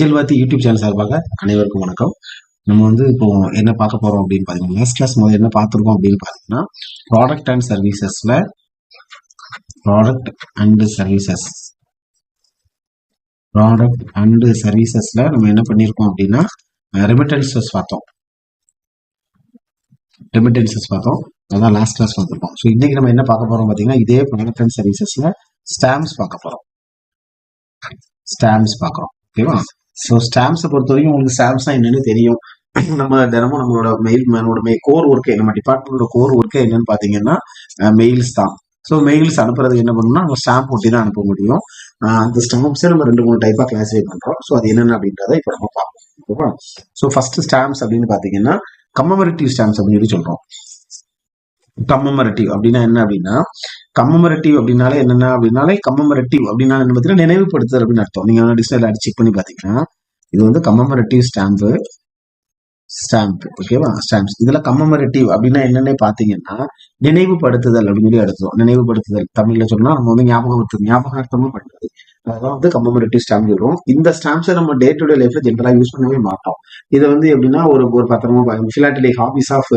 அஞ்சல் வாத்தி YouTube channel சார்பாக அனைவருக்கும் வணக்கம். நம்ம வந்து இப்போ என்ன பார்க்க போறோம் அப்படின்னு பார்த்தீங்கன்னா லாஸ்ட் கிளாஸ் முதல்ல என்ன பார்த்துருக்கோம் அப்படின்னு பார்த்தீங்கன்னா product and சர்வீசஸ்ல product and services product and சர்வீசஸ்ல நம்ம என்ன பண்ணியிருக்கோம் அப்படின்னா ரெமிட்டன்சஸ் பார்த்தோம். ரெமிட்டன்சஸ் பார்த்தோம். அதான் லாஸ்ட் கிளாஸ் பார்த்துருக்கோம் ஸோ இன்னைக்கு நம்ம என்ன பார்க்க போறோம் பார்த்தீங்கன்னா இதே ப்ராடக்ட் அண்ட் சர்வீசஸ்ல ஸ்டாம்ப்ஸ் பார்க்க போறோம். ஸ்டாம்ப்ஸ் பார்க்குறோம். ஓகேவா? ஸோ ஸ்டாம்ப்ஸை பொறுத்த வரைக்கும் உங்களுக்கு ஸ்டாம்ப்ஸ்னா என்னன்னு தெரியும். நம்ம தினமும் நம்மளோட மெயில் நம்மளோட மெய் கோர் ஒர்க்கு நம்ம டிபார்ட்மெண்டோட கோர் ஒர்க்கு என்னன்னு பார்த்தீங்கன்னா மெயில்ஸ் தான். ஸோ மெயில்ஸ் அனுப்புறது என்ன பண்ணணும்னா நம்ம ஸ்டாம்ப் ஒட்டி தான் அனுப்ப முடியும். அந்த ஸ்டாம்ப்ஸே நம்ம ரெண்டு மூணு டைப்பாக கிளாஸிஃபை பண்ணுறோம் ஸோ அது என்னென்ன அப்படின்றத இப்போ நம்ம பார்ப்போம். ஓகேவா ஸோ ஃபர்ஸ்ட் ஸ்டாம்ப்ஸ் அப்படின்னு பார்த்தீங்கன்னா கம்மமரேட்டிவ் ஸ்டாம்ப்ஸ் அப்படின்னு சொல்லி சொல்கிறோம் கம்மமரட்டிவ் அப்படின்னா என்ன அப்படின்னா கம்மமரட்டிவ் அப்படின்னாலே என்னென்ன அப்படின்னாலே கம்மமரட்டிவ் அப்படின்னா என்ன பார்த்தீங்கன்னா நினைவுபடுத்துதல் அப்படின்னு அர்த்தம். நீங்க டிஸ்பிளேல அடி செக் பண்ணி பார்த்தீங்கன்னா இது வந்து கம்மமரட்டிவ் ஸ்டாம்பு ஸ்டாம்ப் ஓகேவா ஸ்டாம்ப்ஸ் இதுல கம்மமரட்டிவ் அப்படின்னா என்னென்ன பாத்தீங்கன்னா நினைவுபடுத்துதல் அப்படின்னு சொல்லி அர்த்தம். நினைவுபடுத்துதல். தமிழ்ல சொன்னா நம்ம வந்து ஞாபகப்படுத்து ஞாபகார்த்தமும் பண்றது. அதெல்லாம் வந்து கம்மமரேட்டிவ் ஸ்டாம்ப் வரும் இந்த ஸ்டாம்ப்ஸை நம்ம டே டு டே லைஃப்ல ஜென்ரலாக யூஸ் பண்ணவே மாட்டோம். இதை வந்து எப்படின்னா ஒரு ஒரு பத்திரமா ஃபிலாட்டலி ஹாபிஸ் ஆஃப்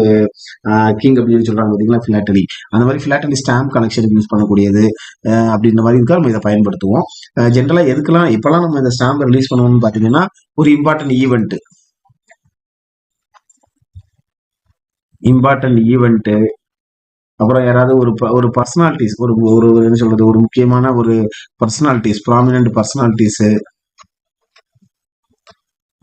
கிங் அப்படின்னு சொல்லி சொல்றாங்க பார்த்தீங்களா ஃபிலாட்டலி அந்த மாதிரி ஃபிலாட்டலி ஸ்டாம்ப் கலெக்ஷனுக்கு யூஸ் பண்ணக்கூடியது அப்படின்ற மாதிரி இருக்கா நம்ம இதை பயன்படுத்துவோம். ஜென்ரலாக எதுக்கெல்லாம் இப்பெல்லாம் நம்ம இந்த ஸ்டாம்ப் ரிலீஸ் பண்ணுவோம்னு பார்த்தீங்கன்னா ஒரு இம்பார்ட்டன்ட் ஈவெண்ட் இம்பார்ட்டன்ட் ஈவெண்ட்டு அப்புறம் யாராவது ஒரு ப- ஒரு பர்சனாலிட்டிஸ் ஒரு ஒரு என்ன சொல்றது ஒரு முக்கியமான ஒரு பர்சனாலிட்டிஸ் ப்ராமினன்ட் பர்சனாலிட்டிஸ்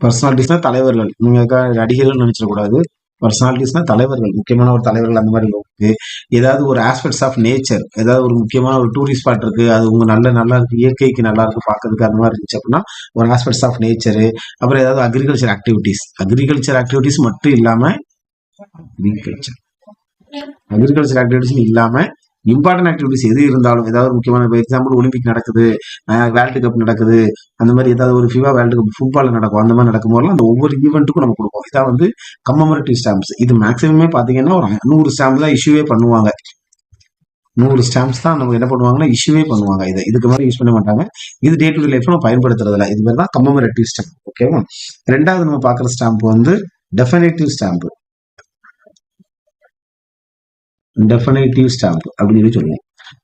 பர்சனாலிட்டிஸ்னா தலைவர்கள். நீங்க நடிகர்கள் நினைச்சிடக்கூடாது. பர்சனாலிட்டிஸ்னா தலைவர்கள். முக்கியமான ஒரு தலைவர்கள் அந்த மாதிரி இருக்கு. ஏதாவது ஒரு ஆஸ்பெக்ட்ஸ் ஆஃப் நேச்சர் ஏதாவது ஒரு முக்கியமான ஒரு டூரிஸ்ட் ஸ்பாட் இருக்கு. அது உங்க நல்ல நல்லா இருக்கு இயற்கைக்கு நல்லா இருக்கு பார்க்கறதுக்கு அந்த மாதிரி இருந்துச்சு அப்படின்னா ஒரு ஆஸ்பெக்ட்ஸ் ஆஃப் நேச்சர் அப்புறம் ஏதாவது அக்ரிகல்ச்சர் ஆக்டிவிட்டிஸ் அக்ரிகல்ச்சர் ஆக்டிவிட்டிஸ் மட்டும் இல்லாம அக்ரிகல்ச்சர் அக்ரிகல்ச்சர் ஆக்டிவிட்டிஸ் இல்லாம இம்பார்ட்டன்ட் ஆக்டிவிட்டிஸ் எது இருந்தாலும் ஏதாவது ஒரு முக்கியமான இப்போ எக்ஸாம்பிள் ஒலிம்பிக் நடக்குது வேர்ல்டு கப் நடக்குது அந்த மாதிரி ஏதாவது ஒரு ஃபிஃபா வேர்ல்டு கப் ஃபுட்பால் நடக்கும் அந்த மாதிரி நடக்கும்போதெல்லாம் அந்த ஒவ்வொரு ஈவெண்ட்டுக்கும் நம்ம கொடுப்போம். இதான் வந்து கம்மமரேட்டிவ் ஸ்டாம்ப்ஸ் இது மேக்ஸிமமே பாத்தீங்கன்னா ஒரு நூறு ஸ்டாம்ப் தான் இஷ்யூவே பண்ணுவாங்க. நூறு ஸ்டாம்ப்ஸ் தான் நம்ம என்ன பண்ணுவாங்கன்னா இஷ்யூவே பண்ணுவாங்க இதை. இதுக்கு மாதிரி யூஸ் பண்ண மாட்டாங்க. இது டே டு டே லைஃப்ல நம்ம பயன்படுத்துறதில்ல இது மாதிரி தான் கம்மமரேட்டிவ் ஸ்டாம்ப் ஓகேவா ரெண்டாவது நம்ம பார்க்குற ஸ்டாம்ப் வந்து டெஃபினேட்டிவ் ஸ்டாம்ப் டெஃபினேட்டிவ் ஸ்டாம்ப் அப்படின்னு சொல்லி சொல்லுவோம்.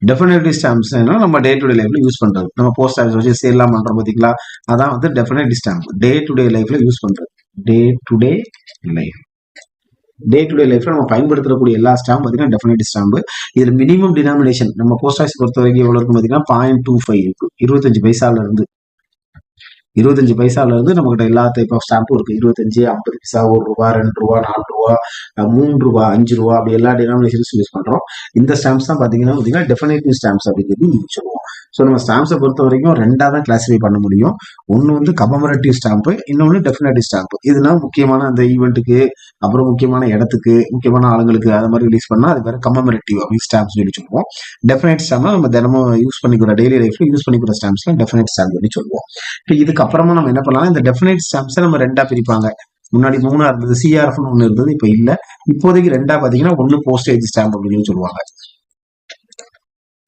டெஃபினேட்டிவ் ஸ்டாம்ப்ஸ் நம்ம டே டு டே லைஃப்ல யூஸ் பண்றது. நம்ம போஸ்ட் ஆஃபீஸ் வச்சு சேல்லாம் பண்றோம் பாத்தீங்களா? அதான் வந்து definitive stamp day to day லைஃப்ல யூஸ் பண்றது. Day to day life day to day லைஃப்ல நம்ம பயன்படுத்தக்கூடிய எல்லா ஸ்டாம்ப் பார்த்தீங்கன்னா டெஃபினேட்டிவ் ஸ்டாம்ப் இதுல மினிமம் டினாமினேஷன் நம்ம போஸ்ட் ஆஃபீஸ் பொறுத்த வரைக்கும் எவ்வளவு இருக்கும் பார்த்தீங்கன்னா பாயிண்ட் டூ ஃபைவ் இருக்கு இருபத்தஞ்சு பைசால இருந்து இருபத்தஞ்சு பைசால இருந்து நம்மகிட்ட எல்லா டைப் ஆஃப் ஸ்டாம்பும் இருக்கு. இருபத்தஞ்சு ஐம்பது பைசா ஒரு ரூபா ரெண்டு ரூபா நாலு ரூபா மூணு ரூபா அஞ்சு ரூபா அப்படி எல்லா டினாமினேஷன்ஸும் யூஸ் பண்றோம். இந்த ஸ்டாம்ப்ஸ் தான் பாத்தீங்கன்னா பாத்தீங்கன்னா டெஃபினேட்டிவ் ஸ்டாம்ப்ஸ் அப்படின்னு சொல்லி சொல்லுவோம் ஸோ நம்ம ஸ்டாம்ப்ஸை பொறுத்த வரைக்கும் ரெண்டாக தான் கிளாஸிஃபை பண்ண முடியும். ஒன்று வந்து கமமரேட்டிவ் ஸ்டாம்ப்பு இன்னொன்று டெஃபினேட்டிவ் ஸ்டாம்ப் இதுனா முக்கியமான அந்த ஈவெண்ட்டுக்கு அப்புறம் முக்கியமான இடத்துக்கு முக்கியமான ஆளுங்களுக்கு அது மாதிரி ரிலீஸ் பண்ணா அது வேறு கமமரேட்டிவ் அப்படின்னு ஸ்டாம்ப்ஸ் சொல்லி சொல்லுவோம். டெஃபினேட் ஸ்டாம்ப்னா நம்ம தினமும் யூஸ் பண்ணிக்கிற டெய்லி லைஃப்ல யூஸ் பண்ணிக்கிற ஸ்டாம்ப்ஸ்லாம் டெஃபினேட் ஸ்டாம்ப் சொல்லி சொல்லுவோம். இப்போ இதுக்கு அப்புறமா நம்ம என்ன பண்ணலாம்? இந்த டெஃபினேட் ஸ்டாம்ப்ஸை நம்ம ரெண்டா பிரிப்பாங்க. முன்னாடி மூணா இருந்தது சிஆர்எஃப்னு ஒன்று இருந்தது இப்போ இல்ல. இப்போதைக்கு ரெண்டா பாத்தீங்கன்னா ஒன்னு போஸ்டேஜ் ஸ்டாம்ப் அப்படின்னு சொல்லி சொல்லுவாங்க.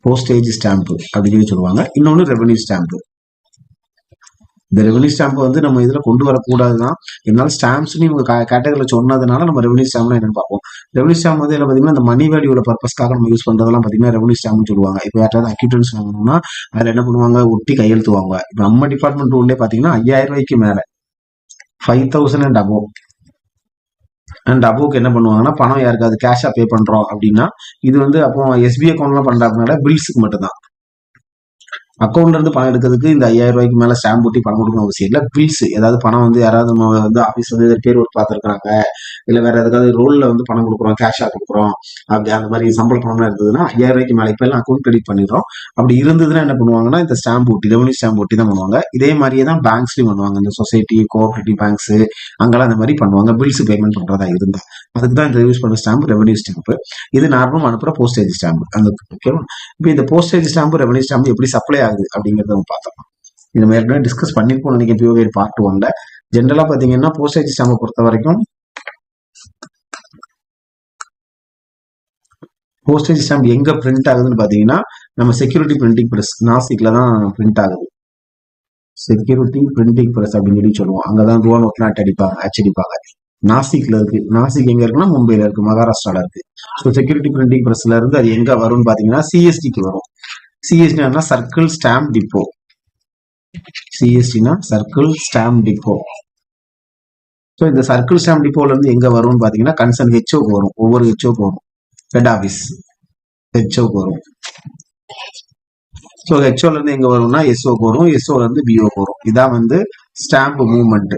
போஸ்டேஜ் ஸ்டாம்ப் அப்படின்னு சொல்லி சொல்லுவாங்க. இன்னொன்று ரெவன்யூ ஸ்டாம்ப் இந்த ரெவன்யூ ஸ்டாம்ப் வந்து நம்ம இதில் கொண்டு வரக்கூடாதுதான். இருந்தாலும் ஸ்டாம்ப்ஸ் இவங்க கேட்டகரியில் சொன்னதுனால நம்ம ரெவன்யூ ஸ்டாம்ப்னா என்னன்னு பார்ப்போம். ரெவன்யூ ஸ்டாம்ப் வந்து என்ன பார்த்தீங்கன்னா இந்த மணி வேல்யூட பர்பஸ்க்காக நம்ம யூஸ் பண்ணுறதெல்லாம் பார்த்தீங்கன்னா ரெவன்யூ ஸ்டாம்ப்னு சொல்லுவாங்க. இப்போ யாராவது அக்யூட்டன்ஸ் வாங்கணும்னா அதில் என்ன பண்ணுவாங்க? ஒட்டி கையெழுத்துவாங்க. இப்போ நம்ம டிபார்ட்மெண்ட் ரூல்லே பார்த்தீங்கன்னா ஐயாயிரம் ரூபாய்க்கு மேலே. Five thousand and above and அபோவுக்கு என்ன பண்ணுவாங்கன்னா பணம் யாருக்காவது கேஷா பே பண்றோம் அப்படின்னா இது வந்து அப்போ எஸ்பி அக்கௌண்ட்லாம் பண்றதுனால பில்ஸுக்கு மட்டும்தான். அக்கௌண்ட்ல இருந்து பணம் எடுக்கிறதுக்கு இந்த ஐயாயிரம் ரூபாய்க்கு மேல ஸ்டாம்ப் ஒட்டி பணம் கொடுக்கணும் அவசியம் இல்லை. பில்ஸ் ஏதாவது பணம் வந்து யாராவது நம்ம வந்து ஆஃபீஸ் வந்து பேர் ஒரு பார்த்துருக்காங்க இல்ல வேற ஏதாவது ரோல்ல வந்து பணம் கொடுக்குறோம் கேஷா கொடுக்குறோம். அப்படி அந்த மாதிரி சம்பள பணம்லாம் இருந்ததுன்னா ஐயாயிரம் ரூபாய்க்கு மேலே இப்ப எல்லாம் அக்கௌண்ட் கிரெடிட் பண்ணிடுறோம். அப்படி இருந்ததுன்னா என்ன பண்ணுவாங்கன்னா இந்த ஸ்டாம்ப் ஒட்டி ரெவன்யூ ஸ்டாம்ப் ஒட்டி தான் பண்ணுவாங்க. இதே மாதிரியே தான் பேங்க்ஸ்லயும் பண்ணுவாங்க. இந்த சொசைட்டி கோஆபரேட்டிவ் பேங்க்ஸ் அங்கெல்லாம் அந்த மாதிரி பண்ணுவாங்க. பில்ஸ் பேமெண்ட் பண்றதா இருந்தா. அதுக்கு தான் இந்த யூஸ் பண்ண ஸ்டாம்ப் ரெவன்யூ ஸ்டாம்ப் இது நார்மல் அனுப்புற போஸ்டேஜ் ஸ்டாம்ப் அந்த ஓகேவா இப்போ இந்த போஸ்டேஜ் ஸ்டாம்ப் ரெவன்யூ ஸ்டாம்ப் எப்படி சப்ளை ஆகுது அப்படிங்கிறத நம்ம பார்த்தோம் இது ஏற்கனவே டிஸ்கஸ் பண்ணிருப்போம் நினைக்கிறேன் பிஓவேர் பார்ட் ஒன்ல ஜென்ரலா பாத்தீங்கன்னா போஸ்டேஜ் ஸ்டாம்பை பொறுத்த வரைக்கும் போஸ்டேஜ் ஸ்டாம்ப் எங்க பிரிண்ட் ஆகுதுன்னு பாத்தீங்கன்னா நம்ம செக்யூரிட்டி பிரிண்டிங் பிரஸ் நாசிக்ல தான் பிரிண்ட் ஆகுது. செக்யூரிட்டி பிரிண்டிங் பிரஸ் அப்படின்னு சொல்லி சொல்லுவோம். அங்கதான் ரூபா நோட்லாம் அடிப்பாங்க அச்சடிப்பாங்க நாசிக்ல இருக்கு. நாசிக் எங்க இருக்குன்னா மும்பைல இருக்கு மகாராஷ்டிரால இருக்கு. ஸோ செக்யூரிட்டி பிரிண்டிங் பிரஸ்ல இருந்து அது எங்க வரும்னு பாத்தீங்கன்னா சிஎஸ்டிக்கு வரும். சிஎஸ்டினா சர்க்கிள் ஸ்டாம்ப் டிப்போ சிஎஸ்டினா சர்க்கிள் ஸ்டாம்ப் டிப்போ ஸோ இந்த சர்க்கிள் ஸ்டாம்ப் டிப்போல இருந்து எங்க வரும்னு பாத்தீங்கன்னா கன்சர்ன் ஹெச்ஓக்கு வரும். ஒவ்வொரு ஹெச்ஓக்கு வரும். ஹெட் ஆஃபீஸ் ஹெச்ஓக்கு வரும். ஸோ ஹெச்ஓல இருந்து எங்க வரும்னா எஸ்ஓக்கு வரும். எஸ்ஓல இருந்து பிஓக்கு வரும். இதான் வந்து ஸ்டாம்ப் மூவ்மெண்ட்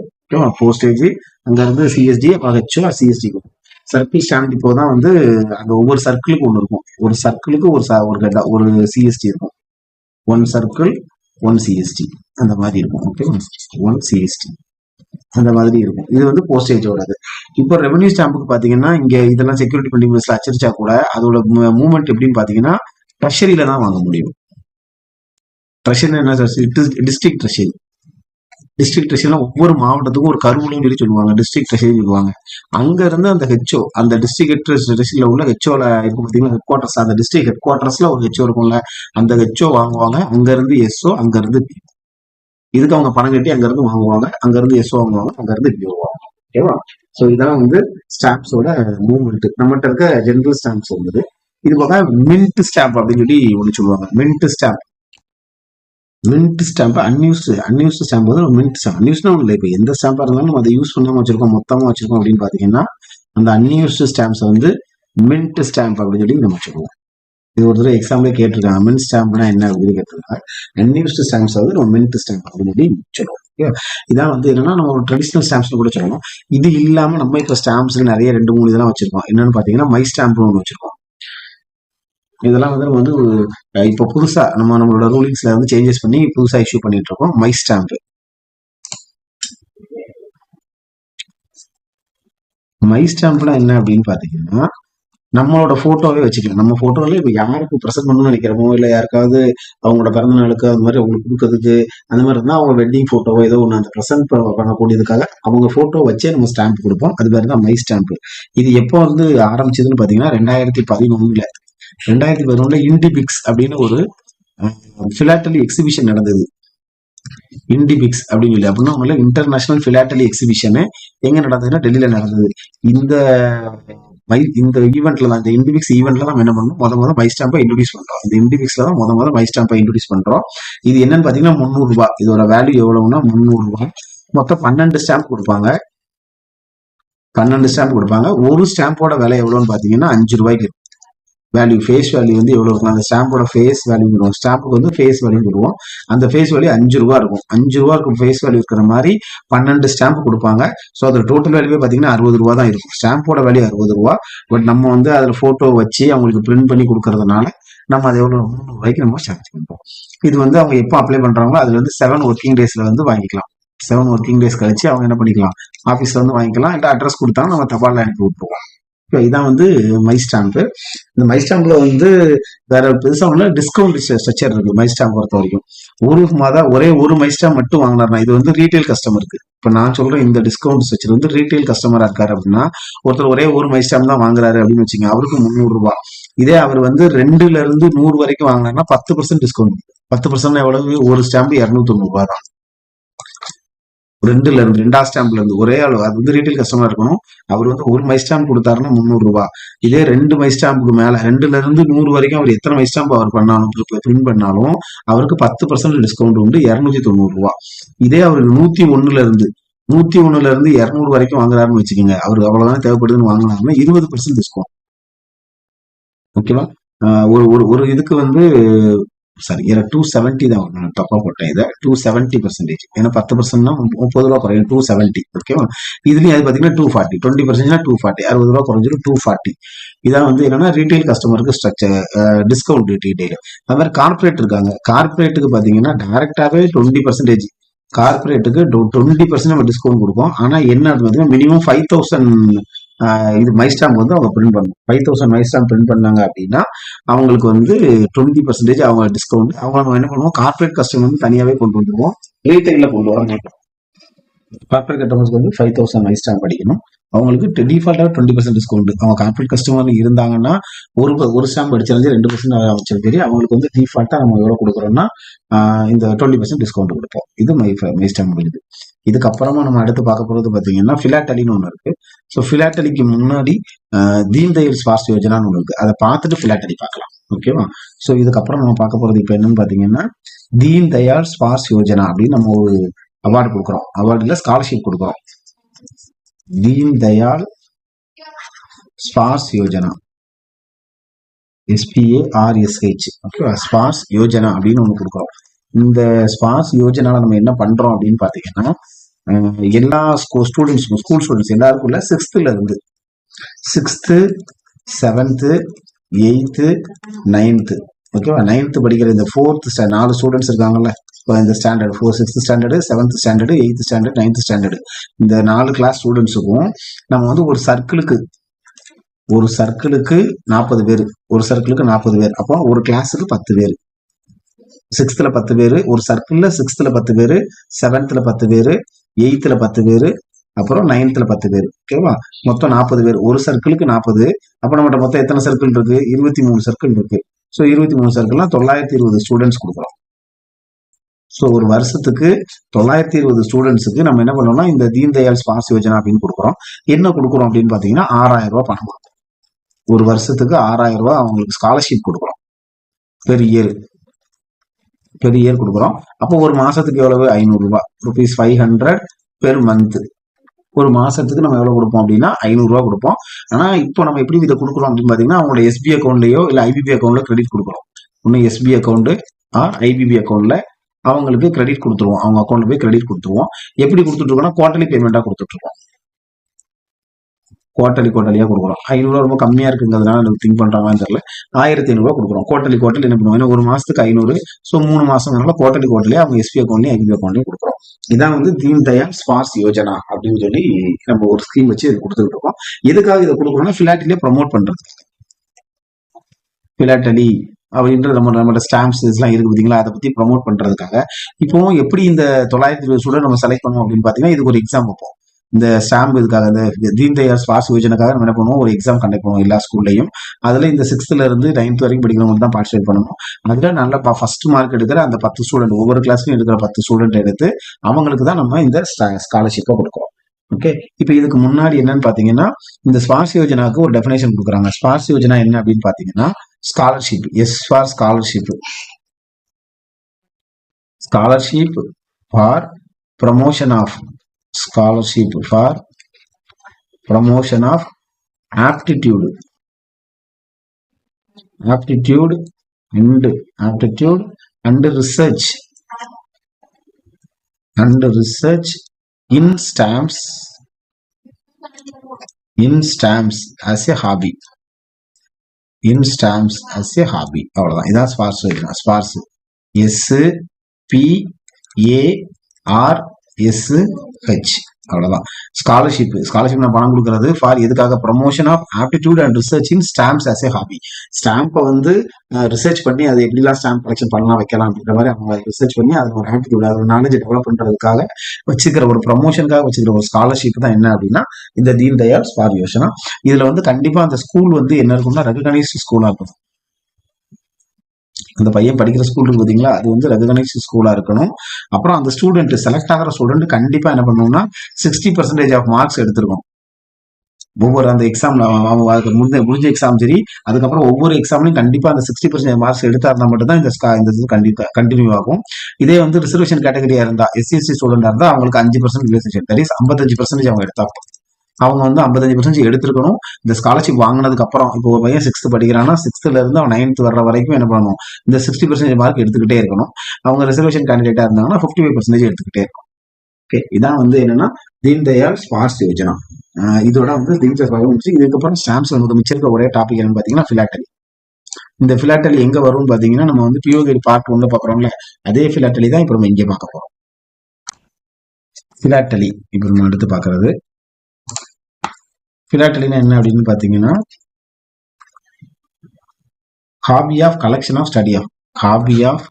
போஸ்டேஜ் அங்க இருந்து சிஎஸ்டி ஹெச்ஓ சிஎஸ்டி வரும். சர்க்கிள் ஸ்டாண்ட் இப்போ தான் வந்து அந்த ஒவ்வொரு சர்க்கிளுக்கு ஒன்று இருக்கும். ஒரு சர்க்கிளுக்கு ஒரு ஒரு கட்டா ஒரு சிஎஸ்டி இருக்கும். ஒன் சர்க்கிள் ஒன் சிஎஸ்டி அந்த மாதிரி இருக்கும். ஓகே ஒன் சிஎஸ்டி அந்த மாதிரி இருக்கும். இது வந்து போஸ்டேஜோடது இப்போ ரெவன்யூ ஸ்டாம்புக்கு பார்த்தீங்கன்னா இங்கே இதெல்லாம் செக்யூரிட்டி பிரிண்டிங் அச்சரிச்சா கூட அதோட மூவ்மெண்ட் எப்படின்னு பார்த்தீங்கன்னா ட்ரெஷரியில தான் வாங்க முடியும். ட்ரெஷரி என்ன டிஸ்ட்ரிக்ட் ட்ரெஷரி டிஸ்ட்ரிக்ட் ட்ரெஷரினா ஒவ்வொரு மாவட்டத்துக்கும் ஒரு கருவூலம் சொல்லி சொல்லுவாங்க. டிஸ்ட்ரிக்ட் ட்ரெஷரி சொல்லுவாங்க. அங்க இருந்து அந்த ஹெச்ஓ அந்த டிஸ்ட்ரிக்ட் ட்ரெஷரியில உள்ள ஹெச்ஓல இருக்கும் பார்த்தீங்கன்னா ஹெட் குவார்டர்ஸ் அந்த டிஸ்ட்ரிக்ட் ஹெட் குவார்டர்ஸ்ல ஒரு ஹெச்ஓ இருக்கும்ல. அந்த ஹெச்ஓ வாங்குவாங்க. அங்க இருந்து எஸ்ஓ அங்க இருந்து இதுக்கு அவங்க பணம் கட்டி அங்க இருந்து வாங்குவாங்க. அங்க இருந்து எஸ்ஓ வாங்குவாங்க. அங்க இருந்து பிஓ வாங்குவாங்க. ஓகேவா ஸோ இதெல்லாம் வந்து ஸ்டாம்ப்ஸோட மூவ்மெண்ட் நம்மகிட்ட இருக்க ஜென்ரல் ஸ்டாம்ப்ஸ் வந்தது இது போக மின்ட் ஸ்டாம்ப் அப்படின்னு சொல்லி ஒன்று சொல்லுவாங்க. Mint stamp mint stamp unused unused stamp வந்து மின்ட் ஸ்டாம்ப் அன்யூஸ்னா ஒன்றும் இல்லை. இப்போ எந்த ஸ்டாம்பாக இருந்தாலும் நம்ம அதை யூஸ் பண்ணாமல் வச்சிருக்கோம் மொத்தமாக வச்சிருக்கோம் அப்படின்னு பார்த்தீங்கன்னா அந்த அன்யூஸ்டு ஸ்டாம்ப்ஸை வந்து மின்ட் ஸ்டாம்ப் அப்படின்னு சொல்லி நம்ம சொல்லுவோம் இது ஒரு தடவை எக்ஸாம்பிளே கேட்டிருக்காங்க. மின்ட் ஸ்டாம்ப்னா என்ன அப்படின்னு கேட்டிருக்காங்க. அன்யூஸ்டு ஸ்டாம்ப்ஸ் வந்து நம்ம மின்ட் ஸ்டாம்ப் அப்படின்னு சொல்லி சொல்லுவோம் இதான் வந்து என்னன்னா நம்ம ஒரு ட்ரெடிஷனல் கூட சொல்லணும் இது இல்லாம நம்ம இப்போ ஸ்டாம்ப்ஸ்ல நிறைய ரெண்டு மூணு இதெல்லாம் வச்சிருக்கோம். என்னன்னு பாத்தீங்கன்னா மை ஸ்டாம்ப்னு ஒன்று வச்சிருக்கோம். இதெல்லாம் வந்து நம்ம வந்து இப்போ புதுசா நம்ம நம்மளோட ரூலிங்ஸ்ல வந்து சேஞ்சஸ் பண்ணி புதுசா இஷ்யூ பண்ணிட்டு இருக்கோம். மை ஸ்டாம்ப் மை ஸ்டாம்ப்லாம் என்ன அப்படின்னு பாத்தீங்கன்னா நம்மளோட ஃபோட்டோவே வச்சுக்கலாம். நம்ம ஃபோட்டோவில் இப்போ யாருக்கு ப்ரெசென்ட் பண்ணணும்னு நினைக்கிறோமோ இல்லை யாருக்காவது அவங்களோட பிறந்த நாளுக்கு அந்த மாதிரி அவங்களுக்கு கொடுக்கறதுக்கு அந்த மாதிரி இருந்தால் அவங்க வெட்டிங் ஃபோட்டோவோ ஏதோ ஒன்று அந்த ப்ரெசென்ட் பண்ணக்கூடியதுக்காக அவங்க ஃபோட்டோ வச்சே நம்ம ஸ்டாம்ப் கொடுப்போம். அது பேர் தான் மை ஸ்டாம்ப் இது எப்போ வந்து ஆரம்பிச்சதுன்னு பார்த்தீங்கன்னா ரெண்டாயிரத்தி பதினொன்னுல ரெண்டாயிரத்தி பதினொன்றுல இண்டிபிக்ஸ் அப்படின்னு ஒரு ஃபிலாட்டலி எக்ஸிபிஷன் நடந்தது. இண்டிபிக்ஸ் அப்படின்னு சொல்லி. அப்படின்னா முதல்ல இன்டர்நேஷனல் ஃபிலாட்டலி எக்ஸிபிஷனு எங்க நடந்ததுன்னா டெல்லியில நடந்தது. இந்த மை இந்த ஈவெண்ட்ல தான் இந்த இண்டிபிக்ஸ் ஈவெண்ட்ல தான் என்ன பண்ணணும் முத முத மை ஸ்டாம்பை இன்ட்ரடியூஸ் பண்றோம். இந்த இண்டிபிக்ஸ்ல தான் முத முத மை ஸ்டாம்பை இன்ட்ரடியூஸ் பண்றோம். இது என்னன்னு பாத்தீங்கன்னா முந்நூறு ரூபாய் இதோட வேல்யூ எவ்வளவுன்னா முந்நூறு ரூபாய் மொத்தம் பன்னெண்டு ஸ்டாம்ப் கொடுப்பாங்க. பன்னெண்டு ஸ்டாம்ப் கொடுப்பாங்க. ஒரு ஸ்டாம்போட விலை எவ்வளவுன்னு பாத்தீங்கன்னா அஞ்சு ரூபாய்க்கு வேல்யூ ஃபேஸ் வேல்யூ வந்து எவ்வளோ இருக்கும்? அந்த ஸ்டாம்போட ஃபேஸ் வேல்யூ சொல்லுவோம். ஸ்டாம்புக்கு வந்து ஃபேஸ் வேல்யூ சொல்லுவோம். அந்த ஃபேஸ் வேல்யூ அஞ்சு ரூபா இருக்கும். அஞ்சு ரூபா இருக்கும் ஃபேஸ் வேல்யூ இருக்கிற மாதிரி பன்னெண்டு ஸ்டாம்ப் கொடுப்பாங்க. ஸோ அதோட டோட்டல் வேல்யூவே பார்த்தீங்கன்னா அறுபது ரூபா தான் இருக்கும். ஸ்டாம்போட வேல்யூ அறுபது ரூபா. பட் நம்ம வந்து அதில் ஃபோட்டோ வச்சு அவங்களுக்கு பிரிண்ட் பண்ணி கொடுக்கறதுனால நம்ம அதை எவ்வளோ ரூபாய்க்கு நம்ம சார்ஜ் பண்ணுறோம் இது வந்து அவங்க எப்போ அப்ளை பண்ணுறாங்களோ அதில் வந்து செவன் ஒர்க்கிங் டேஸில் வந்து வாங்கிக்கலாம். செவன் ஒர்க்கிங் டேஸ் கழிச்சு அவங்க என்ன பண்ணிக்கலாம்? ஆஃபீஸில் வந்து வாங்கிக்கலாம். இல்லை அட்ரஸ் கொடுத்தாங்க நம்ம தபாலில் அனுப்பி விட்டுருவோம். இதான் வந்து மை ஸ்டாம்ப். இந்த மை ஸ்டாம்ப்ல வந்து வேற பெருசா ஒண்ணு டிஸ்கவுண்ட் ஸ்ட்ரக்சர் இருக்கு மை ஸ்டாம்ப் பொறுத்த வரைக்கும். ஒரு மாதம் ஒரே ஒரு மை ஸ்டாம்ப் மட்டும் வாங்கினார்னா இது வந்து ரீட்டைல் கஸ்டமருக்கு இப்போ நான் சொல்றேன் இந்த டிஸ்கவுண்ட் ஸ்ட்ரக்சர் வந்து ரீட்டைல் கஸ்டமரா இருக்காரு அப்படின்னா ஒருத்தர் ஒரே ஒரு மை ஸ்டாம்ப் தான் வாங்குறாரு அப்படின்னு வச்சுங்க அவருக்கு முந்நூறு ரூபாய் இதே அவர் வந்து ரெண்டுல இருந்து நூறு வரைக்கும் வாங்கினார்னா பத்து பர்சன்ட் டிஸ்கவுண்ட் பத்து பர்சன்ட் எவ்வளவு? ஒரு ஸ்டாம்ப் இரநூத்தி தொண்ணூறு ரூபாய் தான். ரெண்டுல இருந்து ரெண்டா ஸ்டாம்ப்ல இருந்து ஒரே ஆள் அது வந்து ரீட்டைல் கஸ்டமர் இருக்கணும். அவர் வந்து ஒரு மை ஸ்டாம்ப் கொடுத்தாருன்னா முந்நூறு ரூபாய் இதே ரெண்டு மை ஸ்டாம்புக்கு மேல ரெண்டுல இருந்து நூறு வரைக்கும் அவர் எத்தனை மை ஸ்டாம்ப் அவர் பண்ணாலும் பிரிண்ட் பண்ணாலும் அவருக்கு பத்து பர்சன்ட் டிஸ்கவுண்ட் உண்டு இருநூத்தி தொண்ணூறு ரூபாய் இதே அவருக்கு நூத்தி ஒண்ணுல இருந்து நூத்தி ஒண்ணுல இருந்து இருநூறு வரைக்கும் வாங்குறாருன்னு வச்சுக்கோங்க. அவருக்கு அவ்வளவுதான் தேவைப்படுதுன்னு வாங்கினாருன்னா இருபது பர்சன்ட் டிஸ்கவுண்ட் ஓகேவா? ஒரு ஒரு ஒரு இதுக்கு வந்து சாரி இதில் டூ செவன்ட்டி தான் வரும். நான் தப்பா போட்டேன். இதை டூ செவன்ட்டி பர்சன்டேஜ் ஏன்னா பத்து பர்சன்ட்னா முப்பது ரூபா குறையும் டூ செவன்ட்டி ஓகேவா இதுலேயும் அது பார்த்தீங்கன்னா டூ ஃபார்ட்டி டுவெண்ட்டி பர்சன்ட்னா டூ ஃபார்ட்டி அறுபது ரூபா குறைஞ்சிரும் டூ ஃபார்ட்டி இதான் வந்து என்னன்னா ரீட்டைல் கஸ்டமருக்கு ஸ்ட்ரக்சர் டிஸ்கவுண்ட் ரீட்டைல் அது மாதிரி கார்பரேட் இருக்காங்க. கார்பரேட்டுக்கு பார்த்தீங்கன்னா டேரெக்டாகவே டுவெண்ட்டி பர்சன்டேஜ் கார்பரேட்டுக்கு டுவெண்ட்டி பர்சன்ட் நம்ம டிஸ்கவுண்ட் கொடுப்போம். ஆனால் என்ன பார்த்தீங்கன்னா மினிமம் ஃபைவ் தௌசண்ட் இது மை வந்து அவங்க பிரிண்ட் பண்ணணும். ஃபைவ் தௌசண்ட் மை பிரிண்ட் பண்ணாங்க அப்படின்னா அவங்களுக்கு வந்து டுவெண்ட்டி பர்சன்டேஜ் அவங்க டிஸ்கவுண்ட் அவங்க நம்ம என்ன பண்ணுவோம்? கார்பரேட் கஸ்டமர் வந்து தனியாவே கொண்டு வந்துருவோம் ரீட்டைல கொண்டு வர மாட்டோம் கார்பரேட் கஸ்டமர்ஸ்க்கு வந்து ஃபைவ் தௌசண்ட் வைஸ் படிக்கணும். அவங்களுக்கு டிஃபால்ட்டாக டுவெண்ட்டி பர்சன்ட் டிஸ்கவுண்ட் அவங்க கார்பரேட் கஸ்டமர் இருந்தாங்கன்னா ஒரு ஒரு ஸ்டாம்ப் அடிச்சாலும் ரெண்டு பர்சன்ட் அமைச்சாலும் சரி அவங்களுக்கு வந்து டிஃபால்ட்டாக நம்ம எவ்வளோ கொடுக்குறோம்னா இந்த டுவெண்ட்டி பர்சன்ட் டிஸ்கவுண்ட் கொடுப்போம். இது மை மை ஸ்டாம்ப் முடியுது இதுக்கப்புறமா நம்ம அடுத்து பார்க்க போகிறது பார்த்தீங்கன்னா ஃபிலாட்டலின்னு ஒன்று இருக்கு. ஸோ ஃபிலாட்டலிக்கு முன்னாடி தீன்தயல் தீன் யோஜனான்னு ஒன்று இருக்கு. அதை பார்த்துட்டு ஃபிலாட்டலி பார்க்கலாம். ஓகேவா ஸோ இதுக்கப்புறம் நம்ம பார்க்க போகிறது இப்போ என்னன்னு பார்த்தீங்கன்னா தீன் தயாள் ஸ்பார்ஸ் யோஜனா அப்படின்னு நம்ம ஒரு அவார்டு கொடுக்குறோம். அவார்டில் ஸ்காலர்ஷிப் கொடுக்குறோம். தீன் தயாள் ஸ்பார்ஸ் யோஜனா. எஸ்பிஏஆர்எஸ்ஹெச் ஓகேவா ஸ்பார்ஸ் யோஜனா அப்படின்னு ஒன்று கொடுக்குறோம். இந்த ஸ்பாஸ் யோஜனால நம்ம என்ன பண்றோம் அப்படின்னு பாத்தீங்கன்னா எல்லா ஸ்டூடெண்ட்ஸ் ஸ்கூல் ஸ்டூடெண்ட்ஸ் எல்லாருக்குள்ள சிக்ஸ்த்துல இருந்து சிக்ஸ்த்து செவன்த்து எயித்து நைன்த்து ஓகேவா நைன்த்து படிக்கிற இந்த ஃபோர்த் நாலு ஸ்டூடெண்ட்ஸ் இருக்காங்கல்ல. இப்போ இந்த standard four sixth standard seventh standard eighth standard ninth standard இந்த நாலு கிளாஸ் ஸ்டூடெண்ட்ஸுக்கும் நம்ம வந்து ஒரு சர்க்கிளுக்கு ஒரு சர்க்கிளுக்கு நாற்பது பேர். ஒரு சர்க்கிளுக்கு நாற்பது பேர். அப்போ ஒரு கிளாஸுக்கு பத்து பேர். சிக்ஸ்த்தில் பத்து பேர் ஒரு சர்க்கிளில் சிக்ஸ்த்தில் பத்து பேர் செவன்த்தில் பத்து பேர் எயித்தில் பத்து பேர் அப்புறம் நைன்த்தில் பத்து பேர். ஓகேவா மொத்தம் நாற்பது பேர். ஒரு சர்க்கிளுக்கு நாற்பது அப்போ நம்மகிட்ட மொத்தம் எத்தனை சர்க்கிள் இருக்குது இருபத்தி மூணு சர்க்கிள் இருக்குது ஸோ இருபத்தி மூணு சர்க்கிள்லாம் தொள்ளாயிரத்தி இருபது ஸ்டூடெண்ட்ஸ் கொடுக்குறோம். ஸோ ஒரு வருஷத்துக்கு தொள்ளாயிரத்தி இருபது ஸ்டூடெண்ட்ஸுக்கு நம்ம என்ன பண்ணோம்னா இந்த தீன் தயாள் ஸ்பாஸ் யோஜனா அப்படின்னு கொடுக்குறோம். என்ன கொடுக்குறோம் அப்படின்னு பார்த்தீங்கன்னா ஆறாயிரம் ரூபாய் பணம் கொடுக்குறோம். ஒரு வருஷத்துக்கு ஆறாயிரம் ரூபாய் அவங்களுக்கு ஸ்காலர்ஷிப் கொடுக்குறோம். பெர் இயர் பெர் இயர் கொடுக்குறோம். அப்போ ஒரு மாசத்துக்கு எவ்வளவு? ஐநூறுரூவா rupees five hundred per month ஒரு மாசத்துக்கு நம்ம எவ்வளவு கொடுப்போம் அப்படின்னா? ஐநூறுரூவா கொடுப்போம். ஆனா இப்போ நம்ம எப்படி இதை கொடுக்குறோம் அப்படின்னு பாத்தீங்கன்னா அவங்களோட எஸ்பி அக்கௌண்ட்லயோ இல்ல ஐபிபி அக்கௌண்ட்ல கிரெடிட் கொடுக்குறோம். ஒன்னு எஸ்பி அக்கௌண்ட் ஆர் ஐபிபி அக்கௌண்ட்ல அவங்களுக்கு கிரெடிட் கொடுத்துருவோம். அவங்க அக்கௌண்ட்ல போய் கிரெடிட் கொடுத்துருவோம். எப்படி கொடுத்துட்டு இருக்கோம்னா குவார்டர்லி பேமெண்டா கொடுத்துட்டு குவார்டலி குவார்டலியாக கொடுக்குறோம். ஐநூறுரூவா ரொம்ப கம்மியாக இருக்குங்கிறதுனால எனக்கு திங்க் பண்ணுறாங்கன்னு தெரியல. ஆயிரத்தி ஐநூறுரூவா கொடுக்குறோம். குவார்டலி குவார்டர்லி என்ன பண்ணுவோம்? ஒரு மாதத்துக்கு ஐநூறு ஸோ மூணு மாசம்னால குவார்டலி குவார்டர்லி அவங்க எஸ்பி அக்கௌண்ட்லயும் ஐபி அக்கௌண்ட்லையும் கொடுக்குறோம். இதான் வந்து தீன் தயாள் ஸ்பாஸ் யோஜனா அப்படின்னு சொல்லி நம்ம ஒரு ஸ்கீம் வச்சு இது கொடுத்துக்கிட்டு இருக்கோம். எதுக்காக இதை கொடுக்குறோம்னா ஃபிலாட்டிலே ப்ரமோட் பண்ணுறது ஃபிலாட்டலி அப்படின்ற நம்ம நம்மளோட ஸ்டாம்ப்ஸ் இதெல்லாம் இருக்கு பார்த்தீங்களா? அதை பற்றி ப்ரமோட் பண்றதுக்காக. இப்போ எப்படி இந்த தொள்ளாயிரத்தி இருபது ஸ்டூடெண்ட் நம்ம செலக்ட் பண்ணுவோம் அப்படின்னு பார்த்தீங்கன்னா இதுக்கு ஒரு எக்ஸாம் வைப்போம் இந்த ஸ்டாம்ப் இதுக்காக இந்த தீன் தயாள் ஸ்பாஸ் நம்ம என்ன பண்ணுவோம்? ஒரு எக்ஸாம் கண்டக்ட் பண்ணுவோம் எல்லா ஸ்கூல்லையும் அதில் இந்த சிக்ஸ்த்துல இருந்து நைன்த் வரைக்கும் படிக்கிறவங்க தான் பார்ட்டிசிபேட் பண்ணணும். அதில் நல்ல ஃபர்ஸ்ட் மார்க் எடுக்கிற அந்த பத்து ஸ்டூடெண்ட் ஒவ்வொரு கிளாஸ்லையும் எடுக்கிற பத்து ஸ்டூடெண்ட் எடுத்து அவங்களுக்கு தான் நம்ம இந்த ஸ்காலர்ஷிப்பை கொடுக்குறோம். ஓகே இப்போ இதுக்கு முன்னாடி என்னன்னு பாத்தீங்கன்னா இந்த ஸ்பார்ஸ் யோஜனாவுக்கு ஒரு டெஃபினேஷன் கொடுக்குறாங்க. ஸ்பார்ஸ் யோஜனா என்ன அப்படின்னு பாத்தீங்கன்னா scholarship S for scholarship scholarship for promotion of scholarship for promotion of aptitude aptitude and aptitude and research and research in stamps in stamps as a hobby in stamps as a hobby அவ்வளவுதான். இதான் Sparsh. Sparsh. S P A R S H அவ்வளவுதான். Scholarship scholarship நான் பணம் கொடுக்கறது for எதுக்காக? Promotion of aptitude and research in stamps as a hobby ஸ்டாம்பை வந்து research பண்ணி அது எப்படிலாம் ஸ்டாம்ப் கலெக்ஷன் பண்ணலாம் வைக்கலாம் அப்படின்ற மாதிரி அவங்க ரிசர்ச் பண்ணி அது ஒரு ஆப்டிடியூட் அது ஒரு நாலேஜ் டெவலப் பண்றதுக்காக வச்சுக்கிற ஒரு ப்ரமோஷனுக்காக வச்சுக்கிற ஒரு ஸ்காலர்ஷிப் தான் என்ன அப்படின்னா இந்த தீன் தயாள் ஸ்பார் யோசனா இதுல வந்து கண்டிப்பா அந்த ஸ்கூல் வந்து என்ன இருக்கும்னா ரெகனைஸ்ட் ஸ்கூலா இருக்கும் அந்த பையன் படிக்கிற ஸ்கூல் இருக்கு பாத்தீங்களா? அது வந்து ரெகனைஸ்ட் ஸ்கூலா இருக்கணும். அப்புறம் அந்த ஸ்டூடெண்ட் செலக்ட் ஆகிற ஸ்டூடெண்ட் கண்டிப்பா என்ன பண்ணணும்னா சிக்ஸ்டி பர்சன்டேஜ் ஆஃப் மார்க்ஸ் எடுத்திருக்கோம் ஒவ்வொரு அந்த எக்ஸாம்ல அதுக்கு முடிஞ்ச முடிஞ்ச எக்ஸாம் சரி அதுக்கப்புறம் ஒவ்வொரு எக்ஸாம்லையும் கண்டிப்பா அந்த சிக்ஸ்டி பர்சன்டேஜ் மார்க்ஸ் எடுத்தாருந்தா மட்டும் தான் இந்த இந்த இது கண்டிப்பா கண்டினியூ ஆகும். இதே வந்து ரிசர்வேஷன் கேட்டகரியா இருந்தா எஸ்சிஎஸ்சி ஸ்டூடெண்டா இருந்தா அவங்களுக்கு அஞ்சு பர்சன்ட் ரிசர்வேஷன் தட் இஸ் ஐம்பத்தஞ்சு பர்சன்டேஜ் அவங்க எடுத்தா அவங்க வந்து ஐம்பத்தஞ்சு பர்சன்டேஜ் எடுத்திருக்கணும். இந்த ஸ்காலர்ஷிப் வாங்கினதுக்கு அப்புறம் இப்போ ஒரு பையன் சிக்ஸ்த் படிக்கிறான்னா சிக்ஸ்த்ல இருந்து அவன் நைன்த் வர வரைக்கும் என்ன பண்ணணும் இந்த சிக்ஸ்டி பர்சன்டேஜ் மார்க் எடுத்துக்கிட்டே இருக்கணும். அவங்க ரிசர்வேஷன் கேண்டிடேட்டா இருந்தாங்கன்னா ஃபிஃப்டி ஃபைவ் பர்சன்டேஜ் எடுத்துக்கிட்டே இருக்கும் ஓகே இதான் வந்து என்னன்னா தீன் தயாள் ஸ்பார்ஸ் யோஜனா இதோட வந்து தீன் தயாள் முடிச்சு இதுக்கப்புறம் ஸ்டாம்ப்ஸ் வந்து மிச்சம் ஒரே டாபிக் என்னன்னு பாத்தீங்கன்னா பிலாட்டலி இந்த பிலாட்டலி எங்க வரும்னு பாத்தீங்கன்னா நம்ம வந்து பியோகரி பார்ட் ஒன்று பாக்குறோம்ல அதே பிலாட்டலி தான் இப்போ நம்ம இங்கே பார்க்க போறோம். பிலாட்டலி இப்போ நம்ம எடுத்து பாக்குறது. பிலாட்டலினா என்ன அப்படின்னு பாத்தீங்கன்னா hobby of collection of study of hobby of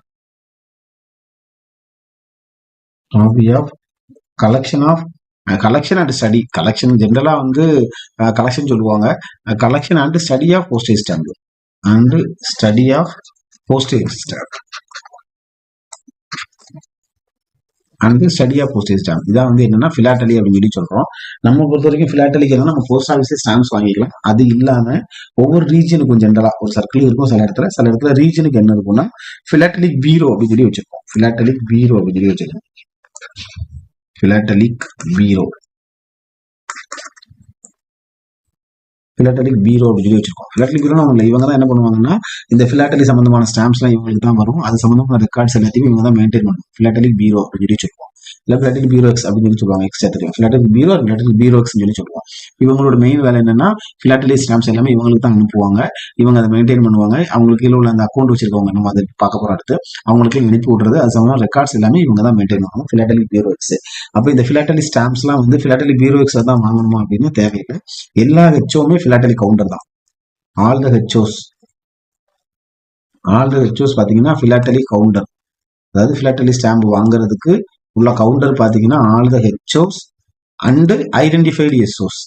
hobby of collection of collection and study collection ஜென்ரலா வந்து கலெக்ஷன் சொல்லுவாங்க. Collection and study of postage stamp and study of postage stamp and study of postage stamp இதான் வந்து என்னன்னா ஃபிலாட்டலி அப்படின்னு சொல்லி சொல்றோம். நம்ம பொறுத்த வரைக்கும் ஃபிலாட்டலிக்கு என்னன்னா நம்ம போஸ்ட் ஆஃபீஸே ஸ்டாம்ப்ஸ் வாங்கிக்கலாம். அது இல்லாம ஒவ்வொரு ரீஜனுக்கும் ஜென்ரலா ஒரு சர்க்கிள் இருக்கும் சில இடத்துல. சில இடத்துல ரீஜனுக்கு என்ன இருக்கும்னா ஃபிலாட்டலிக் பீரோ அப்படின்னு சொல்லி வச்சிருக்கோம். ஃபிலாட்டலிக் பீரோ அப்படின்னு சொல்லி வச்சிருக்கோம். ஃபிலாட்டலிக் பீரோ ஃபிலாட்டலிக் பீரோ அப்படின்னு சொல்லி வச்சிருக்கோம். ஃபிலாட்டலிக் பீரோ அவங்க இவங்க தான் என்ன பண்ணுவாங்கன்னா இந்த ஃபிலாட்டலி சம்பந்தமான ஸ்டாம்ப்ஸ்லாம் இவங்களுக்கு தான் வரும். அது சம்பந்தமான ரெக்கார்ட்ஸ் எல்லாத்தையும் இவங்க தான் மெயின்டைன் பண்ணும் ஃபிலாட்டலிக் பீரோ அப்படின்னு சொல்லி வச்சிருக்கோம். இல்லை ஃபிலாட்டலிக் பீரோ அப்படின்னு சொல்லி சொல்லுவாங்க எக்ஸ்ட்ரா தெரியும் பிளாட்டிக் பீரோ பிளாட்டிக் பீரோக்ஸ்னு சொல்லி சொல்லுவோம் இவங்களோட மெயின் வேலை என்னன்னா ஃபிலாட்டலி ஸ்டாம்ப்ஸ் எல்லாமே இவங்களுக்கு தான் அனுப்புவாங்க. இவங்க அதை மெயின்டைன் பண்ணுவாங்க. அவங்களுக்கு கீழே உள்ள அந்த அக்கௌண்ட் வச்சிருக்கவங்க நம்ம அதை பார்க்க போகிற அடுத்து அவங்களுக்கு அனுப்பி விடுறது. அது சம்பந்தம் ரெக்கார்ட்ஸ் எல்லாமே இவங்க தான் மெயின்டைன் பண்ணுவாங்க ஃபிலாட்டலிக் பீரோ அப்போ இந்த ஃபிலாட்டலி ஸ்டாம்ப்ஸ்லாம் வந்து ஃபிளாட்டலி பீரோஎக்ஸ் தான் வாங்கணுமா அப்படின்னு தேவையில்லை. எல்லா ஹெச்ஓமே ஃபிலாட்டலி கவுண்டர் தான். All the HOs all the HOs பார்த்தீங்கன்னா ஃபிலாட்டலி கவுண்டர் அதாவது ஃபிலாட்டலி ஸ்டாம்ப் வாங்குறதுக்கு உள்ள கவுண்டர் பார்த்தீங்கன்னா all the HOs and identified SOs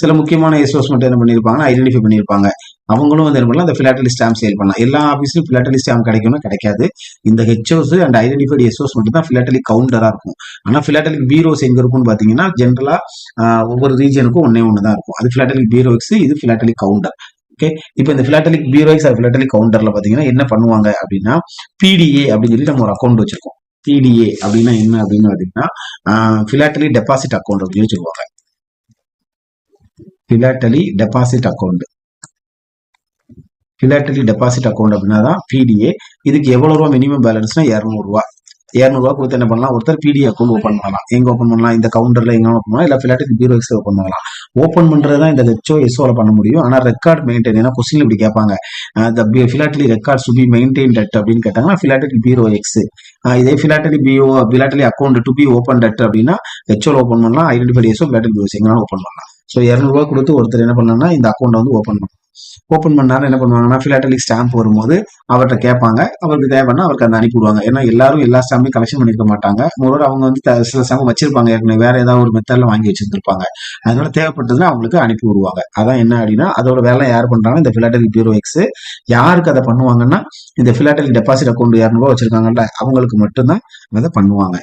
சில முக்கியமான எஸ்ஓஸ் மட்டும் என்ன பண்ணியிருப்பாங்கன்னா ஐடென்டிஃபை பண்ணியிருப்பாங்க. அவங்களும் வந்து என்ன பண்ணலாம் அந்த ஃபிலாட்டலி ஸ்டாம்ப் சேல் பண்ணலாம். எல்லா ஆஃபீஸ்லையும் ஃபிலாட்டலி ஸ்டாம்ப் கிடைக்கும்னா கிடைக்காது. இந்த ஹெச்ஓஸ் அண்ட் ஐடென்டிஃபைடு எஸ்ஓஸ் மட்டும் தான் ஃபிலாட்டலி கவுண்டராக இருக்கும். ஆனால் ஃபிலாட்டலிக் பீரோஸ் எங்கே இருக்கும்னு பார்த்தீங்கன்னா ஜென்ரலாக ஒவ்வொரு ரீஜனுக்கும் ஒன்றே ஒன்று தான் இருக்கும். அது ஃபிலாட்டலிக் பீரோக்ஸ் இது ஃபிலாட்டலிக் கவுண்டர் ஓகே இப்போ இந்த ஃபிலாட்டலிக் பீரோக்ஸ் அது ஃபிலாட்டலிக் கவுண்டரில் பார்த்தீங்கன்னா என்ன பண்ணுவாங்க அப்படின்னா பிடிஏ அப்படின்னு சொல்லி நம்ம ஒரு அக்கௌண்ட் வச்சிருக்கோம். பிடிஏ அப்படின்னா என்ன அப்படின்னு பார்த்தீங்கன்னா ஃபிலாட்டலி டெபாசிட் அக்கௌண்ட் அப்படின்னு சொல்லுவாங்க. Philately deposit account philately deposit account அப்படின்னா தான் பிடிஏ இதுக்கு எவ்வளவு ரூபா மினிமம் பேலன்ஸ்னா இரநூறுவா. இரநூறுவா கொடுத்து என்ன பண்ணலாம்? ஒருத்தர் பிடி அக்கௌண்ட் ஓப்பன் பண்ணலாம். எங்க ஓப்பன் பண்ணலாம்? இந்த கவுண்டர்ல எங்க ஓப்பன் பண்ணலாம்? இல்ல பிளாட்டுக்கு பீரோ எக்ஸ் ஓப்பன் பண்ணலாம். ஓப்பன் பண்றது தான் இந்த ஹெச்ஓ எஸ்ஓல பண்ண முடியும். ஆனா ரெக்கார்ட் மெயின்டைன் ஏன்னா கொஸ்டின் இப்படி கேட்பாங்க. The record to be maintained அப்படின்னு கேட்டாங்கன்னா ஃபிலாட்டலி பீரோ எக்ஸ் இதே philately PO philately account to be opened அப்படின்னா ஹெச்ஓல ஓப்பன் பண்ணலாம். ஐடென்டிஃபை எஸ்ஓ ஃபிலாட்டலி பீரோ எங்கனாலும் ஓப்பன் பண்ணலாம். ஸோ இரநூறுவா கொடுத்து ஒருத்தர் என்ன பண்ணலாம்னா இந்த அக்கௌண்ட் வந்து ஓப்பன் பண்ணலாம். ஓப்பன் பண்ணாலும் என்ன பண்ணுவாங்கன்னா ஃபிலாட்டலிக் ஸ்டாம்ப் வரும்போது அவர்கிட்ட கேட்பாங்க. அவருக்கு தேவைன்னா அவருக்கு அந்த அனுப்பி விடுவாங்க. ஏன்னா எல்லாரும் எல்லா ஸ்டாம்பையும் கலெக்ஷன் பண்ணிருக்க மாட்டாங்க. முதல்ல அவங்க வந்து சில ஸ்டாம்ப் வச்சிருப்பாங்க. ஏற்கனவே வேற ஏதாவது ஒரு மெத்தடில் வாங்கி வச்சிருந்திருப்பாங்க. அதனால தேவைப்பட்டதுன்னா அவங்களுக்கு அனுப்பி விடுவாங்க. அதான் என்ன அப்படின்னா அதோட வேலை யார் பண்றாங்க இந்த ஃபிலாட்டலிக் பியூரோ எக்ஸ் யாருக்கு அதை பண்ணுவாங்கன்னா இந்த ஃபிலாட்டலிக் டெபாசிட் அக்கௌண்ட் இரநூறுவா வச்சிருக்காங்கல்ல அவங்களுக்கு மட்டும்தான் அதை பண்ணுவாங்க.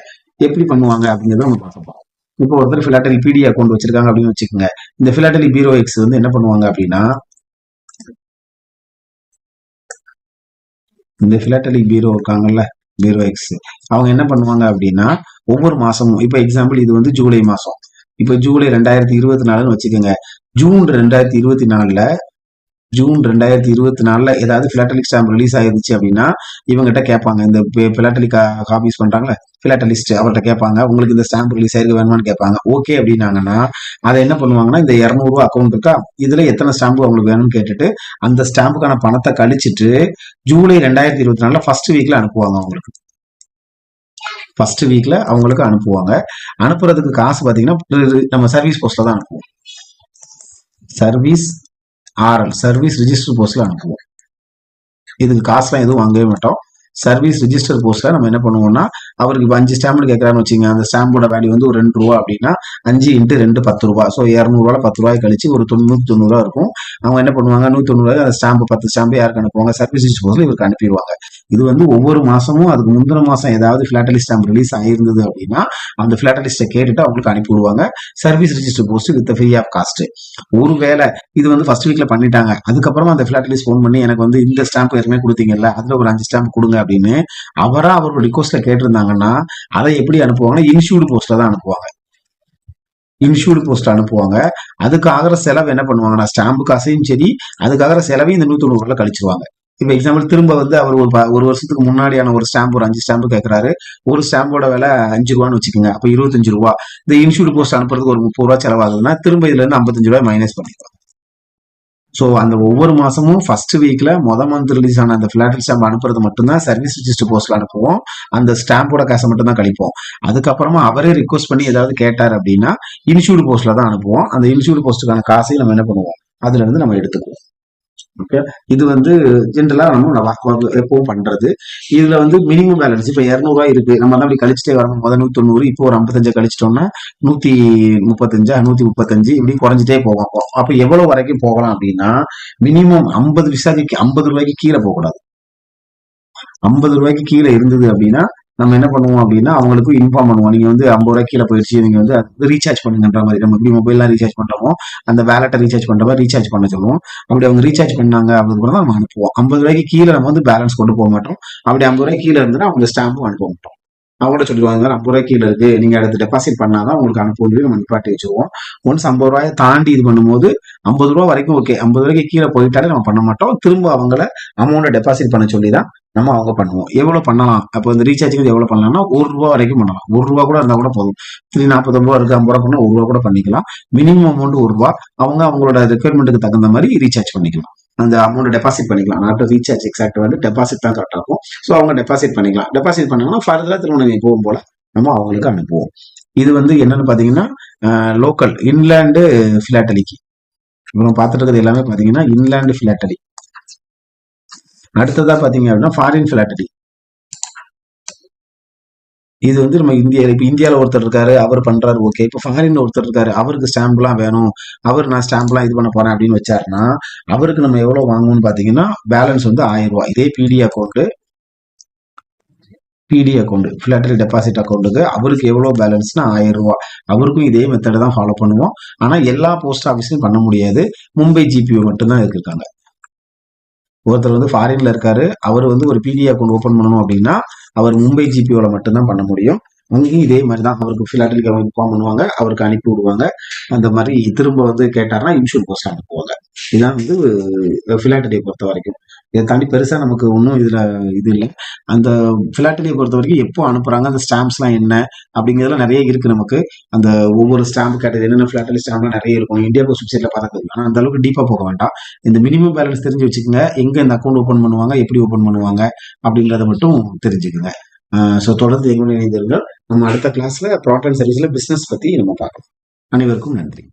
எப்படி பண்ணுவாங்க அப்படிங்கிறத நம்ம பார்க்க இப்போ ஒருத்தர் ஃபிலாட்டலி பிடி அக்கௌண்ட் வச்சிருக்காங்க அப்படின்னு வச்சுக்கோங்க. இந்த ஃபிலாட்டலி பீரோ எக்ஸ் வந்து என்ன பண்ணுவாங்க அப்படின்னா இந்த ஃபிலாட்டலிக் பீரோ இருக்காங்கல்ல பீரோ எக்ஸ் அவங்க என்ன பண்ணுவாங்க அப்படின்னா ஒவ்வொரு மாசமும் இப்போ எக்ஸாம்பிள் இது வந்து ஜூலை மாசம். இப்போ ஜூலை ரெண்டாயிரத்தி இருபத்தி நாலுன்னு வச்சுக்கோங்க. ஜூன் ரெண்டாயிரத்தி இருபத்தி நாலுல ஜூன் ரெண்டாயிரத்தி இருபத்தி நாலுல ஏதாவது பிளாட்டலிக் ஸ்டாம்ப் ரிலீஸ் ஆயிருந்துச்சு அப்படின்னா இவங்ககிட்ட கேட்பாங்க. இந்த பிளாட்டலிக் காப்பீஸ் பண்றாங்களே. பிளாட்டலிஸ்ட் அவர்கிட்ட கேட்பாங்க. உங்களுக்கு இந்த ஸ்டாம்ப் ரிலீஸ் ஆயிருக்கு வேணுமான்னு கேட்பாங்க. ஓகே அப்படின்னாங்கன்னா அதை என்ன பண்ணுவாங்கன்னா இந்த இரநூறுவா அக்கௌண்ட் இருக்கா? இதுல எத்தனை ஸ்டாம்பு அவங்களுக்கு வேணும்னு கேட்டுட்டு அந்த ஸ்டாம்புக்கான பணத்தை கழிச்சிட்டு ஜூலை ரெண்டாயிரத்தி இருபத்தி நாலுல ஃபர்ஸ்ட் வீக்ல அனுப்புவாங்க அவங்களுக்கு. ஃபர்ஸ்ட் வீக்ல அவங்களுக்கு அனுப்புவாங்க. அனுப்புறதுக்கு காசு பாத்தீங்கன்னா நம்ம சர்வீஸ் போஸ்ட்ல தான் அனுப்புவோம். சர்வீஸ் ஆர்எல் சர்வீஸ் ரிஜிஸ்டர் போஸ்ட்ல அனுப்புவோம். இதுக்கு காசுலாம் எதுவும் வாங்கவே மாட்டோம். சர்வீஸ் ரிஜிஸ்டர் போஸ்ட்ல நம்ம என்ன பண்ணுவோம்னா அவருக்கு இப்போ அஞ்சு ஸ்டாம்ப்னு கேட்கறான்னு வச்சுங்க அந்த ஸ்டாம்போட வேல்யூ வந்து ஒரு ரெண்டு ரூபா அப்படின்னா அஞ்சு இன்ட்டு ரெண்டு பத்து ரூபா. ஸோ இரநூறுவால பத்து ரூபாய் கழிச்சு ஒரு தொண்ணூத்தி தொண்ணூறுவா இருக்கும். அவங்க என்ன பண்ணுவாங்க நூத்தி தொண்ணூறு அந்த ஸ்டாம்பு பத்து ஸ்டாம்பு யாருக்கு அனுப்புவாங்க? சர்வீஸ் ரிஜிஸ்டர் போஸ்ட்ல இவருக்கு அனுப்பிடுவாங்க. இது வந்து ஒவ்வொரு மாசமும் அதுக்கு முந்தின மாசம் ஏதாவது பிளாட்டலி ஸ்டாம்ப் ரிலீஸ் ஆயிருந்தது அப்படின்னா அந்த பிளாட்டலிஸ்ட்டை கேட்டுட்டு அவங்களுக்கு அனுப்பி விடுவாங்க. Service register post with free of cost ஒருவேளை இது வந்து ஃபர்ஸ்ட் வீக்ல பண்ணிட்டாங்க. அதுக்கப்புறமா அந்த பிளாட்டலிஸ்ட் ஃபோன் பண்ணி எனக்கு வந்து இந்த ஸ்டாம்ப் ஏற்கனவே கொடுத்தீங்கல்ல அதுல ஒரு அஞ்சு ஸ்டாம்ப் கொடுங்க அப்படின்னு அவரா அவரோட ரிக்வஸ்ட்ல கேட்டிருந்தாங்கன்னா அதை எப்படி அனுப்புவாங்கன்னா இன்சூர்டு போஸ்ட்ல தான் அனுப்புவாங்க. இன்சூர்டு போஸ்ட் அனுப்புவாங்க. அதுக்கு ஆகிற செலவு என்ன பண்ணுவாங்கன்னா ஸ்டாம்பு காசையும் சரி அதுக்காகிற செலவையும் இந்த நூத்தி தொண்ணூறுல கழிச்சிருவாங்க. இப்ப எக்ஸாம்பிள் திரும்ப வந்து அவர் ஒரு ஒரு வருஷத்துக்கு முன்னாடியான ஒரு ஸ்டாம்ப் ஒரு அஞ்சு ஸ்டாம்பு கேட்கறாரு ஒரு ஸ்டாம்போட விலை அஞ்சு ரூபான்னு வச்சுக்கோங்க. அப்ப இருபத்தஞ்சு ரூபா. இந்த இன்சூர்டு போஸ்ட் அனுப்புறதுக்கு ஒரு முப்பது ரூபா செலவாகுதுன்னா திரும்ப இதுல இருந்து ஐம்பத்தஞ்சு ரூபாய் மைனஸ் பண்ணிக்கலாம். ஸோ அந்த ஒவ்வொரு மாதமும் ஃபர்ஸ்ட் வீக்கில் மொதல் மந்த் ரிலீஸ் ஆன அந்த ஃபிளாட்டல் ஸ்டாம்ப் அனுப்புறது மட்டும்தான் சர்வீஸ் ரிஜிஸ்டர் போஸ்ட்டில் அனுப்புவோம். அந்த ஸ்டாம்போட காசை மட்டும்தான் கழிப்போம். அதுக்கப்புறமா அவரே ரிக்வஸ்ட் பண்ணி ஏதாவது கேட்டார் அப்படின்னா இன்சூர்டு போஸ்ட்டில் தான் அனுப்புவோம். அந்த இன்சூர்டு போஸ்ட்டுக்கான காசையும் நம்ம என்ன பண்ணுவோம்? அதுலேருந்து நம்ம எடுத்துக்குவோம். ஓகே இது வந்து ஜென்ரலா நம்ம எப்பவும் பண்றது. இதுல வந்து மினிமம் பேலன்ஸ் இப்ப இருநூறுவா இருக்கு. நம்ம தான் அப்படி கழிச்சிட்டே வரணும். முதல் நூத்தி தொண்ணூறு இப்போ ஒரு ஐம்பத்தஞ்சு கழிச்சிட்டோம்னா நூத்தி முப்பத்தஞ்சு நூத்தி முப்பத்தஞ்சு இப்படி குறைஞ்சிட்டே போவோம் அப்போ அப்ப எவ்வளவு வரைக்கும் போகலாம் அப்படின்னா மினிமம் ஐம்பது விசாரிக்கு ஐம்பது ரூபாய்க்கு கீழே போகக்கூடாது. ஐம்பது ரூபாய்க்கு கீழே இருந்தது அப்படின்னா நம்ம என்ன பண்ணுவோம் அப்படின்னா அவங்களுக்கு இன்ஃபார்ம் பண்ணுவோம். நீங்க வந்து ஐம்பது ரூபாய் கீழே போயிடுச்சு நீங்க வந்து ரீசார்ஜ் பண்ணுங்கன்ற மாதிரி நம்ம எப்படி மொபைல்லாம் ரீசார்ஜ் பண்றோமோ அந்த வேலட்டை ரீசார்ஜ் பண்ற மாதிரி ரீசார்ஜ் பண்ண சொல்லுவோம். அப்படி அவங்க ரீசார்ஜ் பண்ணாங்க அப்படின்னு கூட நம்ம அனுப்புவோம். ஐம்பது ரூபாய்க்கு கீழே நம்ம வந்து பேலன்ஸ் கொண்டு போக மாட்டோம். அப்படி ஐம்பது ரூபாய் கீழே இருந்தால் அவங்க ஸ்டாம்பும் அனுப்ப மாட்டோம். அவங்கள்ட்ட சொல்லிடுவாங்க ஐம்பது ரூபாய் கீழே இருக்கு நீங்க அடுத்து டெபாசிட் பண்ணாதான் உங்களுக்கு அனுப்பி நம்ம நிப்பாட்டி வச்சுருவோம். ஒன்ஸ் ஐம்பது ரூபாயை தாண்டி இது பண்ணும்போது ஐம்பது ரூபா வரைக்கும் ஓகே ஐம்பது ரூபாய்க்கு கீழே போயிட்டாலே நம்ம பண்ண மாட்டோம். திரும்ப அவங்கள அமௌண்ட்டை டெபாசிட் பண்ண சொல்லி தான் நம்ம அவங்க பண்ணுவோம். எவ்வளவு பண்ணலாம்? அப்போ இந்த ரீசார்ஜுக்கு எவ்வளவு பண்ணலாம்னா ஒரு ரூபா வரைக்கும் பண்ணலாம். ஒரு ரூபா கூட இருந்தா கூட போதும். த்ரீ நாற்பத்தொம்பது ரூபா இருக்கு ஐம்பது ரூபா பண்ணா ஒரு ரூபா கூட பண்ணிக்கலாம். மினிமம் அமௌண்ட் ஒரு ரூபா. அவங்க அவங்களோட ரெக்குயர்மெண்ட்டுக்கு தகுந்த மாதிரி ரீசார்ஜ் பண்ணிக்கலாம். அந்த அமௌண்ட் டெபாசிட் பண்ணிக்கலாம். நாட் ரீசார்ஜ் எக்ஸாக்ட் வந்து டெபாசிட் தான் கரெக்டாக இருக்கும் ஸோ அவங்க டெபாசிட் பண்ணிக்கலாம். டெபாசிட் பண்ணாங்கன்னா ஃபர்தராக திரும்ப போகும் போல நம்ம அவங்களுக்கு அனுப்புவோம். இது வந்து என்னன்னு பாத்தீங்கன்னா லோக்கல் இன்லேண்டு ஃபிலாட்டலிக்கு இப்போ பார்த்துட்டு இருக்கிறது எல்லாமே பாத்தீங்கன்னா இன்லேண்டு ஃபிலாட்டலி அடுத்ததா பாத்தீங்க அப்படின்னா ஃபாரின் ஃபிலாட்டலி இது வந்து நம்ம இந்தியா இப்போ இந்தியாவில் ஒருத்தர் இருக்காரு அவர் பண்ணுறாரு ஓகே இப்போ ஃபாரின் ஒருத்தர் இருக்காரு அவருக்கு ஸ்டாம்ப்லாம் வேணும். அவர் நான் ஸ்டாம்ப்லாம் இது பண்ண போகிறேன் அப்படின்னு வச்சாருன்னா அவருக்கு நம்ம எவ்வளோ வாங்குவோம்னு பார்த்தீங்கன்னா பேலன்ஸ் வந்து ஆயிரம் ரூபாய். இதே பிடி அக்கௌண்ட்டு பிடி அக்கௌண்ட் ஃபிளாட்டரி டெபாசிட் அக்கௌண்ட்டுக்கு அவருக்கு எவ்வளோ பேலன்ஸ்னா ஆயிரம் ரூபா அவருக்கும் இதே மெத்தடை தான் ஃபாலோ பண்ணுவோம். ஆனால் எல்லா போஸ்ட் ஆஃபீஸையும் பண்ண முடியாது. மும்பை ஜிபிஓ மட்டும்தான் இருக்காங்க. ஒருத்தர் வந்து ஃபாரின்ல இருக்காரு. அவர் வந்து ஒரு பிடி அக்கௌண்ட் ஓப்பன் பண்ணணும் அப்படின்னா அவர் மும்பை ஜிபிஓல மட்டும்தான் பண்ண முடியும். அங்கேயும் இதே மாதிரி தான் அவருக்கு ஃபிலாட்டலிக்கு இன்ஃபார்ம் பண்ணுவாங்க. அவருக்கு அனுப்பி விடுவாங்க. அந்த மாதிரி திரும்ப வந்து கேட்டாருன்னா இன்சூர் போஸ்ட் அனுப்புவாங்க. இதான் வந்து ஃபிலாட்டலியை பொறுத்த வரைக்கும் இதை தாண்டி பெருசாக நமக்கு ஒன்றும் இதில் இது இல்லை. அந்த ஃபிலாட்டலியை பொறுத்த வரைக்கும் எப்போ அனுப்புகிறாங்க அந்த ஸ்டாம்ப்ஸ்லாம் என்ன அப்படிங்கிறதுலாம் நிறைய இருக்குது நமக்கு. அந்த ஒவ்வொரு ஸ்டாம்ப் கேட்டது என்னென்ன ஃபிலாட்டலி ஸ்டாம்ப்லாம் நிறைய இருக்கும். இந்தியா போஸ்ட் வெப்சைட்ல பார்த்துக்கலாம் ஆனால் அந்த அளவுக்கு டீப்பாக போக வேண்டாம். இந்த மினிமம் பேலன்ஸ் தெரிஞ்சு வச்சுக்கோங்க. எங்கே இந்த அக்கௌண்ட் ஓப்பன் பண்ணுவாங்க எப்படி ஓப்பன் பண்ணுவாங்க அப்படிங்கிறத மட்டும் தெரிஞ்சுக்குங்க. ஸோ தொடர்ந்து எங்களுடைய இணைந்திருங்கள். நம்ம அடுத்த கிளாஸில் ப்ராடக்ட் சர்வீஸில் பிஸ்னஸ் பற்றி நம்ம பார்க்கலாம். அனைவருக்கும் நன்றி.